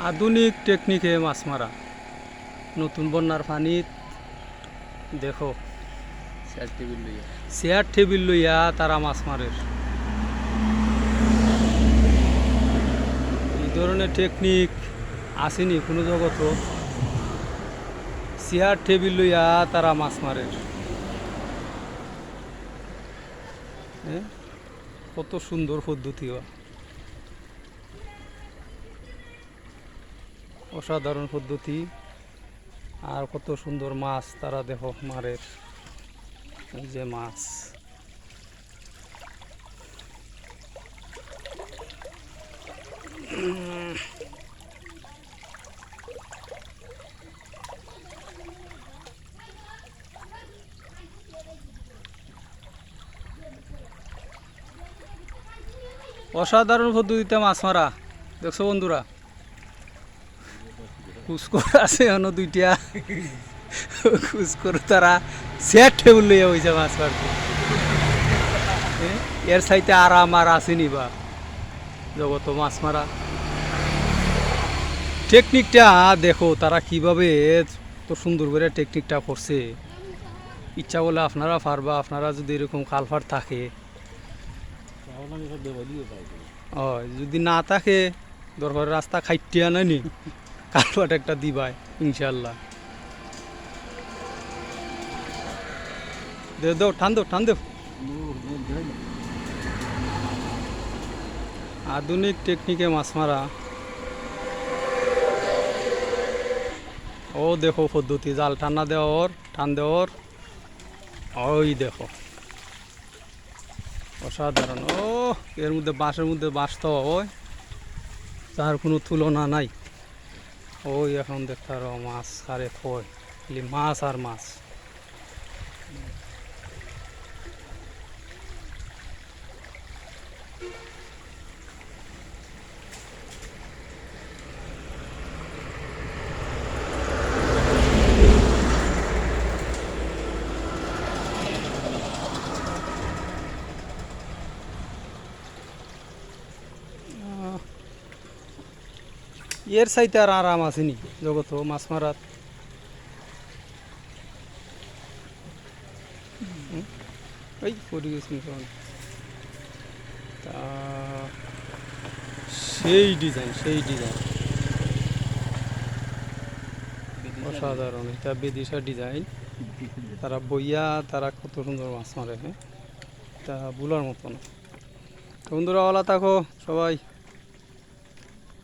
আধুনিক টেকনিকে মাছ মারা। নতুন বন্যার পানিত দেখো। চেয়ার টেবিল লইয়া। চেয়ার টেবিল লইয়া তারা মাছ মারে। এই ধরনের টেকনিক আসেনি কোনো জগত। চেয়ার টেবিল লইয়া তারা মাছ মারে। হ্যাঁ? কত সুন্দর পদ্ধতি অসাধারণ পদ্ধতি। আর কত সুন্দর মাছ তারা দেখো মারে। এই যে মাছ। অসাধারণ পদ্ধতিতে মাছ মারা। দেখছ বন্ধুরা? কুসকর আছে এখনও দুইটা। কুসকর তারা সেট টেবিল লইয়া হয়েছে মাছ মারতে। এর সাইতে আরাম আর আসেনি বা জগত মাছ মারা। টেকনিকটা দেখো তারা কীভাবে তো সুন্দর করে টেকনিকটা করছে। ইচ্ছা বলে আপনারা পারবা আপনারা যদি এরকম কালফার থাকে। যদি না থাকে দরকার রাস্তা খাইটিয়া নানি কালফাট একটা দিবাই ইনশাল্লাহ দে দাও আধুনিক টেকনিকে মাছ মারা। ও দেখো পদ্ধতি, জাল টানা দেওয়ার টান দেওয়ার ওই দেখো। অসাধারণ। ও, এর মধ্যে বাঁশের মধ্যে বাঁশ তো, ওই। তার কোনো তুলনা নাই। ওই এখন দেখতে পারো মাছ আরে কই? মাছ আর মাছ। এর সাইতে আর আরাম আসেনি জগত মাছ হুম, ওই পরিবেশ তা সেই ডিজাইন সেই ডিজাইন। অসাধারণ এটা বেদিশা ডিজাইন। তারা বইয়া তারা কত সুন্দর মাছ মারে হ্যাঁ? তা বুলার মতো না বন্ধুরা ওলা থাকো সবাই।